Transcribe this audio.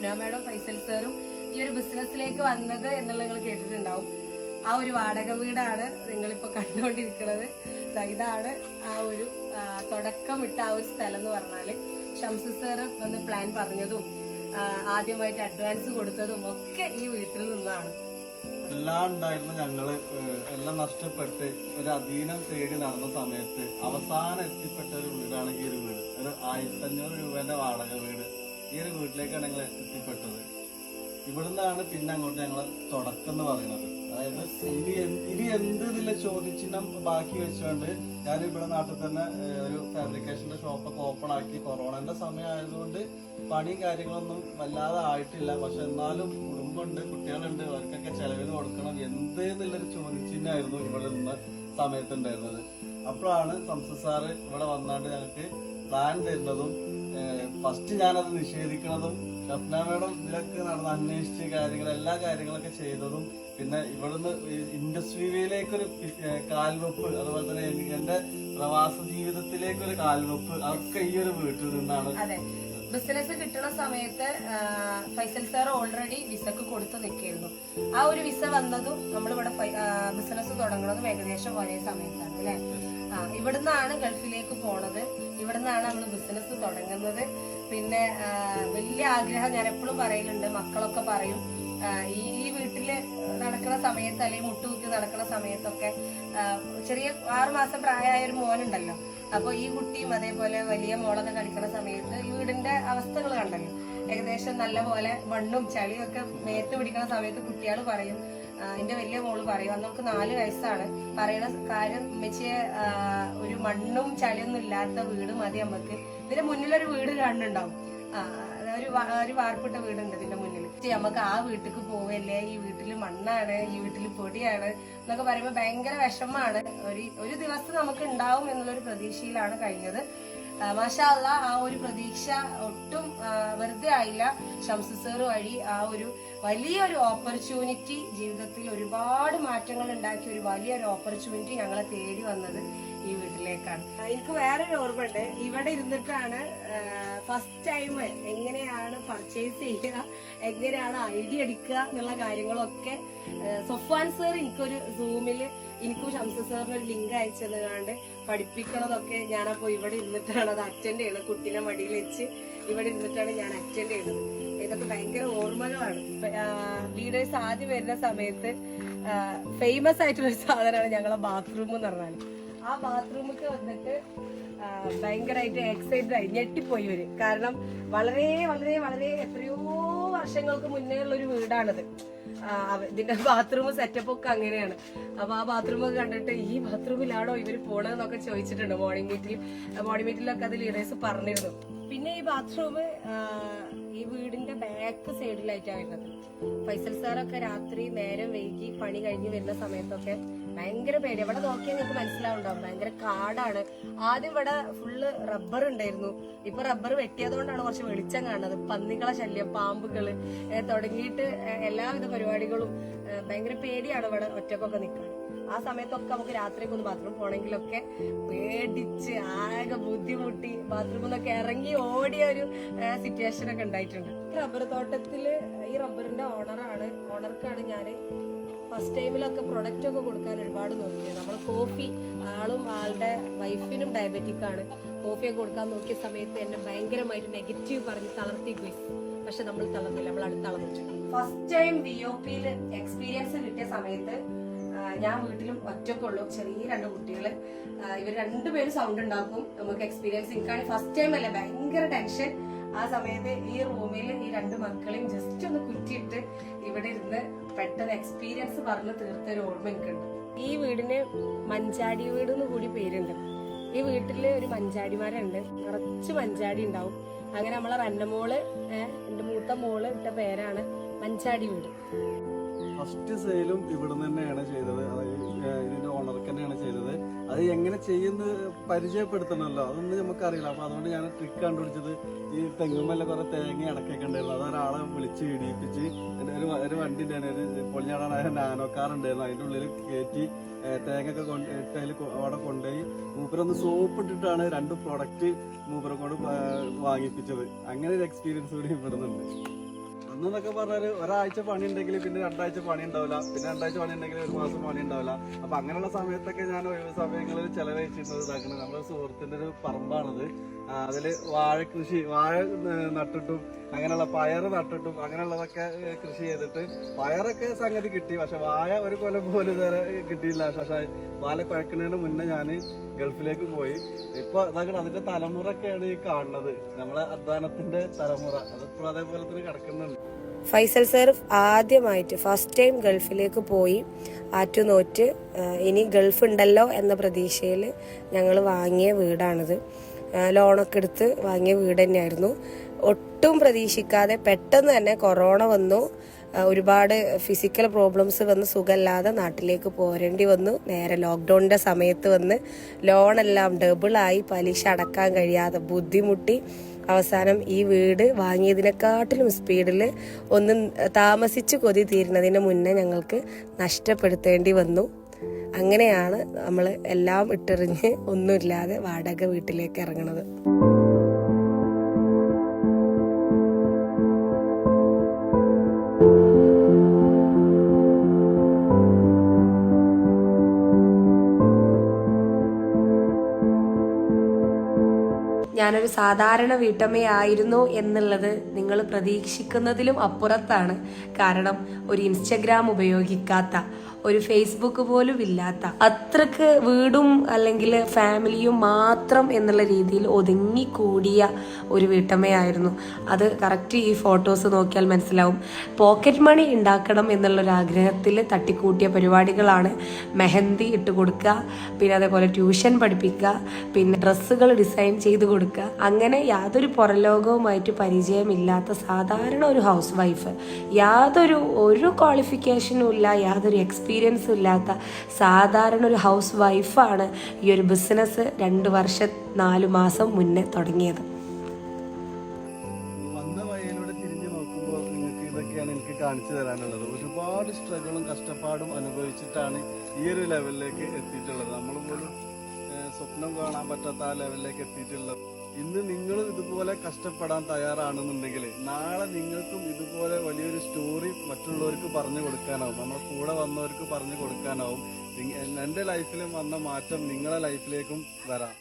Shafna madam Faisal സാറും ഈ ഒരു ബിസിനസ്സിലേക്ക് വന്നത് എന്നുള്ള നിങ്ങൾ കേട്ടിട്ടുണ്ടാവും. ആ ഒരു വാടക വീടാണ് നിങ്ങളിപ്പോ കണ്ടുകൊണ്ടിരിക്കുന്നത്. ഇതാണ് ആ ഒരു തുടക്കമിട്ട ആ ഒരു സ്ഥലം എന്ന് പറഞ്ഞാൽ ഷംസു സാറ് വന്ന് പ്ലാൻ പറഞ്ഞതും ആദ്യമായിട്ട് അഡ്വാൻസ് കൊടുത്തതും ഒക്കെ ഈ വീട്ടിൽ നിന്നാണ്. എല്ലാം ഉണ്ടായിരുന്നു ഞങ്ങൾ എല്ലാം നഷ്ടപ്പെട്ട് ഒരു അധീനം തേടി നടന്ന സമയത്ത് അവസാനം എത്തിപ്പെട്ട ഒരു വീടാണ് ഈ ഒരു വീട്. ഒരു ആയിരത്തി അഞ്ഞൂറ് രൂപന്റെ വാടക വീട്. ഈ ഒരു വീട്ടിലേക്കാണ് ഞങ്ങൾ എത്തിപ്പെട്ടത്. ഇവിടുന്നാണ് പിന്നെ അങ്ങോട്ട് ഞങ്ങൾ തുടക്കം എന്ന് പറയുന്നത്. അതായത് ഇനി ഇനി എന്ത് ഇതിലെ ചോദ്യചിഹ്നം ബാക്കി വെച്ചുകൊണ്ട് ഞാൻ ഇവിടെ നാട്ടിൽ തന്നെ ഒരു ഫാബ്രിക്കേഷന്റെ ഷോപ്പൊക്കെ ഓപ്പൺ ആക്കി കൊറോണന്റെ സമയം ആയതുകൊണ്ട് പണിയും കാര്യങ്ങളൊന്നും വല്ലാതെ ആയിട്ടില്ല. പക്ഷെ എന്നാലും കുടുംബമുണ്ട് കുട്ടികളുണ്ട് അവർക്കൊക്കെ ചെലവിന് കൊടുക്കണം. എന്ത് എന്നുള്ളൊരു ചോദ്യചിഹ്നമായിരുന്നു ഇവിടെ നിന്ന സമയത്തുണ്ടായിരുന്നത്. അപ്പോഴാണ് സംസ ഇവിടെ വന്നാണ്ട് ഞങ്ങൾക്ക് പ്ലാൻ തരുന്നതും ഫസ്റ്റ് ഞാനത് നിഷേധിക്കുന്നതും ഷഫ്ന മേഡം ഇതിലൊക്കെ നടന്ന് അന്വേഷിച്ച് കാര്യങ്ങൾ എല്ലാ കാര്യങ്ങളൊക്കെ ചെയ്തതും പിന്നെ ഇവിടുന്ന് ഇൻഡസ്ട്രിയിലേക്കൊരു കാൽവെപ്പ് അതുപോലെ തന്നെ എന്റെ പ്രവാസ ജീവിതത്തിലേക്കൊരു കാൽവെപ്പ് അതൊക്കെ ഈ ഒരു വീട്ടിൽ നിന്നാണ്. ബിസിനസ് കിട്ടുന്ന സമയത്ത് ഫൈസൽ സാർ ഓൾറെഡി വിസക്ക് കൊടുത്തു നിൽക്കായിരുന്നു ആ ഒരു വിസ വന്നതും നമ്മളിവിടെ ബിസിനസ് തുടങ്ങുന്നതും ഏകദേശം ഒരേ സമയത്താണ് അല്ലെ? ഇവിടുന്നാണ് ഗൾഫിലേക്ക് പോണത്. ഇവിടുന്നാണ് നമ്മൾ ബിസിനസ് തുടങ്ങുന്നത്. പിന്നെ വലിയ ആഗ്രഹം ഞാൻ എപ്പോഴും പറയലുണ്ട്. മക്കളൊക്കെ പറയും ഈ വീട്ടിൽ നടക്കുന്ന സമയത്ത് അല്ലെങ്കിൽ മുട്ടുകുത്തി നടക്കുന്ന സമയത്തൊക്കെ ചെറിയ ആറുമാസം പ്രായമായ ഒരു മോനുണ്ടല്ലോ. അപ്പോൾ ഈ കുട്ടിയും അതേപോലെ വലിയ മോളൊക്കെ കളിക്കുന്ന സമയത്ത് ഈ വീടിന്റെ അവസ്ഥകൾ കണ്ടല്ലോ. ഏകദേശം നല്ല പോലെ മണ്ണും ചളിയും ഒക്കെ മേത്ത് പിടിക്കുന്ന സമയത്ത് കുട്ടികൾ പറയും എന്റെ വലിയ മോൾ പറയും നമുക്ക് നാല് വയസ്സാണ്. പറയുന്ന കാര്യം ഉമ്മച്ചിയെ ഒരു മണ്ണും ചളിയൊന്നും ഇല്ലാത്ത വീട് മതി നമുക്ക് ഇതിന്റെ മുന്നിലൊരു വീട് കാണുന്നുണ്ടാവും ആ, ഒരു ഒരു വാർപ്പിട്ട വീടുണ്ട് ഇതിന്റെ മുന്നിൽ നമുക്ക് ആ വീട്ടിലേക്ക് പോവല്ലേ? ഈ വീട്ടിൽ മണ്ണാണ് ഈ വീട്ടിൽ പൊടിയാണ്. എന്നൊക്കെ പറയുമ്പോൾ ഭയങ്കര വിഷമാണ് ഒരു ഒരു ദിവസം നമുക്ക് ഉണ്ടാവും എന്നുള്ളൊരു പ്രതീക്ഷയിലാണ് കഴിഞ്ഞത്. ആ, മാഷാ അല്ലാ ആ ഒരു പ്രതീക്ഷ ഒട്ടും വെറുതെ ആയില്ല. ഷംസു സർ വഴി ആ ഒരു വലിയൊരു ഓപ്പർച്യൂണിറ്റി ജീവിതത്തിൽ ഒരുപാട് മാറ്റങ്ങൾ ഉണ്ടാക്കിയ ഒരു വലിയൊരു ഓപ്പർച്യൂണിറ്റി ഞങ്ങളെ തേടി വന്നത് ഈ വീട്ടിലേക്കാണ്. എനിക്ക് വേറൊരു ഓർമ്മയുണ്ട്. ഇവിടെ ഇരുന്നിട്ടാണ് ഫസ്റ്റ് ടൈം എങ്ങനെയാണ് പർച്ചേസ് ചെയ്യുക എങ്ങനെയാണ് ഐഡിയ എടുക്കുക എന്നുള്ള കാര്യങ്ങളൊക്കെ സൊഫാൻ സർ എനിക്കൊരു സൂമിൽ എനിക്കും ശംസ സാറിന് ഒരു ലിങ്ക് അയച്ചെന്നുകാണ്ട് പഠിപ്പിക്കണതൊക്കെ ഞാനപ്പോൾ ഇവിടെ ഇരുന്നിട്ടാണ്. അത് അറ്റൻഡ് ചെയ്യണം. കുട്ടീനെ മടിയിൽ വെച്ച് ഇവിടെ ഇരുന്നിട്ടാണ് ഞാൻ അറ്റൻഡ് ചെയ്യുന്നത് ഇതൊക്കെ ഭയങ്കര ഓർമ്മകളാണ്. ലീഡേഴ്സ് ആദ്യം വരുന്ന സമയത്ത് ഫേമസ് ആയിട്ടുള്ള ഒരു സാധനമാണ് ഞങ്ങളെ ബാത്റൂം എന്ന് പറഞ്ഞാൽ ആ ബാത്റൂമൊക്കെ വന്നിട്ട് ഭയങ്കരമായിട്ട് എക്സൈറ്റഡ് ആയി ഞെട്ടിപ്പോയി ഇവർ. കാരണം വളരെ വളരെ വളരെ എത്രയോ വർഷങ്ങൾക്ക് മുന്നേ ഉള്ള ഒരു വീടാണിത്. ഇതിന്റെ ബാത്റൂം സെറ്റപ്പ് ഒക്കെ അങ്ങനെയാണ്. അപ്പൊ ആ ബാത്റൂം ഒക്കെ കണ്ടിട്ട് ഈ ബാത്റൂമിലാണോ ഇവർ പോണതെന്നൊക്കെ ചോദിച്ചിട്ടുണ്ട് മോർണിംഗ് മീറ്റിൽ മോർണിംഗ് മീറ്റിലൊക്കെ അത് ലീഡേഴ്സ് പറഞ്ഞിരുന്നു. പിന്നെ ഈ ബാത്റൂം ഈ വീടിന്റെ ബാക്ക് സൈഡിലായിട്ടാണ് വരുന്നത്. ഫൈസൽ സാറൊക്കെ രാത്രി നേരം വൈകി പണി കഴിഞ്ഞ് വരുന്ന സമയത്തൊക്കെ ഭയങ്കര പേടി. ഇവിടെ നോക്കിയാൽ നിങ്ങൾക്ക് മനസ്സിലാവുണ്ടാവും. ഭയങ്കര കാടാണ്. ആദ്യം ഇവിടെ ഫുള്ള് റബ്ബർ ഉണ്ടായിരുന്നു. ഇപ്പൊ റബ്ബർ വെട്ടിയതുകൊണ്ടാണ് കുറച്ച് വെളിച്ചം കാണുന്നത്. പന്നികളെ ശല്യം പാമ്പുകൾ തുടങ്ങിയിട്ട് എല്ലാവിധ പരിപാടികളും ഭയങ്കര പേടിയാണ് ഇവിടെ ഒറ്റക്കൊക്കെ നിൽക്കുന്നത് ആ സമയത്തൊക്കെ നമുക്ക് രാത്രിയൊക്കെ ഒന്ന് ബാത്റൂം പോണെങ്കിലൊക്കെ പേടിച്ച് ആകെ ബുദ്ധിമുട്ടി ബാത്റൂമിൽ നിന്നൊക്കെ ഇറങ്ങി ഓടിയ ഒരു സിറ്റുവേഷൻ ഒക്കെ ഉണ്ടായിട്ടുണ്ട്. റബ്ബർ തോട്ടത്തിൽ ഈ റബ്ബറിന്റെ ഓണറാണ് ഓണർക്കാണ് ഞാൻ ഫസ്റ്റ് ടൈമിലൊക്കെ പ്രൊഡക്റ്റ് ഒക്കെ കൊടുക്കാൻ ഒരുപാട് നോക്കി നമ്മൾ കോഫി ആളും ആളുടെ വൈഫിനും ഡയബറ്റിക് ആണ്. കോഫിയൊക്കെ കൊടുക്കാൻ നോക്കിയ സമയത്ത് എന്നെ ഭയങ്കരമായിട്ട് നെഗറ്റീവ് പറഞ്ഞ് തളർത്തി പോയി. പക്ഷെ നമ്മൾ തളർന്നില്ല നമ്മൾ അടുത്ത് തളർന്നിട്ട് ഫസ്റ്റ് ടൈം വി ഒ പിയിൽ എക്സ്പീരിയൻസ് കിട്ടിയ സമയത്ത് ഞാൻ വീട്ടിലും ഒറ്റക്കുള്ളൂ ചെറിയ രണ്ട് കുട്ടികൾ ഇവർ രണ്ടുപേരും സൗണ്ട് ഉണ്ടാക്കും. നമുക്ക് എക്സ്പീരിയൻസ് എനിക്കാണ് ഫസ്റ്റ് ടൈം അല്ലേ? ഭയങ്കര ടെൻഷൻ ആ സമയത്ത് ഈ റൂമിൽ ഈ രണ്ട് മക്കളെയും ജസ്റ്റ് ഒന്ന് കുറ്റിയിട്ട് ഇവിടെ ഇരുന്ന് പെട്ടെന്ന് എക്സ്പീരിയൻസ് പറഞ്ഞ് തീർത്തൊരു ഓർമ്മ എനിക്കുണ്ട്. ഈ വീടിന് മഞ്ചാടി വീട് എന്ന് കൂടി പേരുണ്ട്. ഈ വീട്ടിൽ ഒരു മഞ്ചാടിമാരുണ്ട് നിറച്ച് മഞ്ചാടി ഉണ്ടാവും. അങ്ങനെ നമ്മളെ റന്നമോൾ ഏഹ് എന്റെ മൂത്ത മോൾ ഇട്ട പേരാണ് മഞ്ചാടി വീട്. ഫസ്റ്റ് സെയിലും ഇവിടെ തന്നെയാണ് ചെയ്തത്. അതായത് ഇതിന്റെ ഓണർക്ക് തന്നെയാണ് ചെയ്തത്. അത് എങ്ങനെ ചെയ്യുന്നത് പരിചയപ്പെടുത്തണമല്ലോ? അതൊന്നും നമുക്കറിയില്ല. അപ്പൊ അതുകൊണ്ട് ഞാൻ ട്രിക്ക് കണ്ടുപിടിച്ചത് ഈ തെങ്ങുമല്ല കുറെ തേങ്ങ അടക്കൊക്കെ ഉണ്ടായിരുന്നു. അത് ഒരാളെ വിളിച്ച് ഇടിയിപ്പിച്ച് ഒരു ഒരു വണ്ടി ഉണ്ടായിരുന്നു. ഒരു പൊളിഞ്ഞാടാനായ നാനോ കാർ ഉണ്ടായിരുന്നു. അതിന്റെ ഉള്ളിൽ കയറ്റി തേങ്ങ ഒക്കെ കൊണ്ട് ഇട്ടതിൽ അവിടെ കൊണ്ടുപോയി. മൂപ്പരൊന്ന് സോപ്പ് ഇട്ടിട്ടാണ് രണ്ട് പ്രൊഡക്റ്റ് മൂപ്പരെ കൊണ്ട് വാങ്ങിപ്പിച്ചത്. അങ്ങനെ ഒരു എക്സ്പീരിയൻസ് കൂടി ഇവിടുന്നുണ്ട്. അന്നെന്നൊക്കെ പറഞ്ഞാൽ ഒരാഴ്ച പണി ഉണ്ടെങ്കിൽ പിന്നെ രണ്ടാഴ്ച പണി ഉണ്ടാവില്ല പിന്നെ രണ്ടാഴ്ച പണി ഉണ്ടെങ്കിൽ ഒരു മാസം പണി ഉണ്ടാവില്ല അപ്പൊ അങ്ങനെയുള്ള സമയത്തൊക്കെ ഞാൻ ഒഴിവ് സമയങ്ങളിൽ ചെലവഴിച്ചിരുന്നത് ഇതാക്കുന്നത് നമ്മുടെ സുഹൃത്തിന്റെ ഒരു പറമ്പാണത്. അതിൽ വാഴ കൃഷി വാഴ നട്ടിട്ടും അങ്ങനെയുള്ള പയറ് നട്ടിട്ടും അങ്ങനെയുള്ളതൊക്കെ കൃഷി ചെയ്തിട്ട് പയറൊക്കെ സംഗതി കിട്ടി. പക്ഷെ വാഴ ഒരു കൊല്ലം പോലും ഇതുവരെ കിട്ടിയില്ല. പക്ഷെ വാഴ കുഴക്കുന്നതിന് മുന്നേ ഞാൻ ഗൾഫിലേക്ക് പോയി. ഇപ്പൊ അതൊക്കെ അതിന്റെ തലമുറ ഒക്കെയാണ് ഈ കാണുന്നത്. നമ്മളെ അധ്വാനത്തിന്റെ തലമുറ. അതിപ്പോഴും അതേപോലെ തന്നെ കിടക്കുന്നുണ്ട്. ഫൈസൽ സർ ആദ്യമായിട്ട് ഫസ്റ്റ് ടൈം ഗൾഫിലേക്ക് പോയി ആറ്റുനോറ്റ് ഇനി ഗൾഫ് ഉണ്ടല്ലോ എന്ന പ്രതീക്ഷയിൽ ഞങ്ങൾ വാങ്ങിയ വീടാണിത്. ലോണൊക്കെ എടുത്ത് വാങ്ങിയ വീട് തന്നെയായിരുന്നു. ഒട്ടും പ്രതീക്ഷിക്കാതെ പെട്ടെന്ന് തന്നെ കൊറോണ വന്നു. ഒരുപാട് ഫിസിക്കൽ പ്രോബ്ലംസ് വന്ന് സുഖമില്ലാതെ നാട്ടിലേക്ക് പോരേണ്ടി വന്നു. നേരെ ലോക്ക്ഡൗണിന്റെ സമയത്ത് വന്ന് ലോണെല്ലാം ഡബിളായി പലിശ അടക്കാൻ കഴിയാതെ ബുദ്ധിമുട്ടി. അവസാനം ഈ വീട് വാങ്ങിയതിനെക്കാട്ടിലും സ്പീഡിൽ ഒന്ന് താമസിച്ച് കൊതി തീരുന്നതിന് മുന്നേ ഞങ്ങൾക്ക് നഷ്ടപ്പെടുത്തേണ്ടി വന്നു. അങ്ങനെയാണ് നമ്മൾ എല്ലാം ഇട്ടെറിഞ്ഞ് ഒന്നുമില്ലാതെ വാടക വീട്ടിലേക്ക് ഇറങ്ങുന്നത് ഞാനൊരു സാധാരണ വീട്ടമ്മയായിരുന്നു എന്നുള്ളത് നിങ്ങൾ പ്രതീക്ഷിക്കുന്നതിലും അപ്പുറത്താണ്. കാരണം ഒരു ഇൻസ്റ്റഗ്രാം ഉപയോഗിക്കാത്ത ഒരു ഫേസ്ബുക്ക് പോലും ഇല്ലാത്ത അത്രയ്ക്ക് വീടും അല്ലെങ്കിൽ ഫാമിലിയും മാത്രം എന്നുള്ള രീതിയിൽ ഒതുങ്ങിക്കൂടിയ ഒരു വീട്ടമ്മയായിരുന്നു. അത് കറക്റ്റ് ഈ ഫോട്ടോസ് നോക്കിയാൽ മനസ്സിലാവും. പോക്കറ്റ് മണി ഉണ്ടാക്കണം എന്നുള്ളൊരു ആഗ്രഹത്തിൽ തട്ടിക്കൂട്ടിയ പരിപാടികളാണ് മെഹന്തി ഇട്ട് കൊടുക്കുക പിന്നെ അതേപോലെ ട്യൂഷൻ പഠിപ്പിക്കുക പിന്നെ ഡ്രസ്സുകൾ ഡിസൈൻ ചെയ്ത് കൊടുക്കുക. അങ്ങനെ യാതൊരു പുറലോകവുമായിട്ട് പരിചയമില്ലാത്ത സാധാരണ ഒരു ഹൗസ് വൈഫ് യാതൊരു ഒരു ക്വാളിഫിക്കേഷനും ഇല്ല യാതൊരു എക്സ്പീരിയൻസും ഇല്ലാത്ത സാധാരണ ഒരു ഹൗസ് വൈഫാണ് ഈ ഒരു ബിസിനസ് രണ്ട് വർഷം നാലു മാസം മുന്നേ തുടങ്ങിയത്. കാണിച്ചു തരാനുള്ളത്. ഒരുപാട് സ്ട്രഗിളും കഷ്ടപ്പാടും അനുഭവിച്ചിട്ടാണ് ഈ ഒരു ലെവലിലേക്ക് എത്തിയിട്ടുള്ളത്. നമ്മൾ പോലും സ്വപ്നം കാണാൻ പറ്റാത്ത ആ ലെവലിലേക്ക് എത്തിയിട്ടുള്ളത്. ഇന്ന് നിങ്ങളും ഇതുപോലെ കഷ്ടപ്പെടാൻ തയ്യാറാണെന്നുണ്ടെങ്കിൽ നാളെ നിങ്ങൾക്കും ഇതുപോലെ വലിയൊരു സ്റ്റോറി മറ്റുള്ളവർക്ക് പറഞ്ഞു കൊടുക്കാനാവും. നമ്മുടെ കൂടെ വന്നവർക്ക് പറഞ്ഞു കൊടുക്കാനാവും. എന്റെ ലൈഫിലും വന്ന മാറ്റം നിങ്ങളുടെ ലൈഫിലേക്കും വരാം.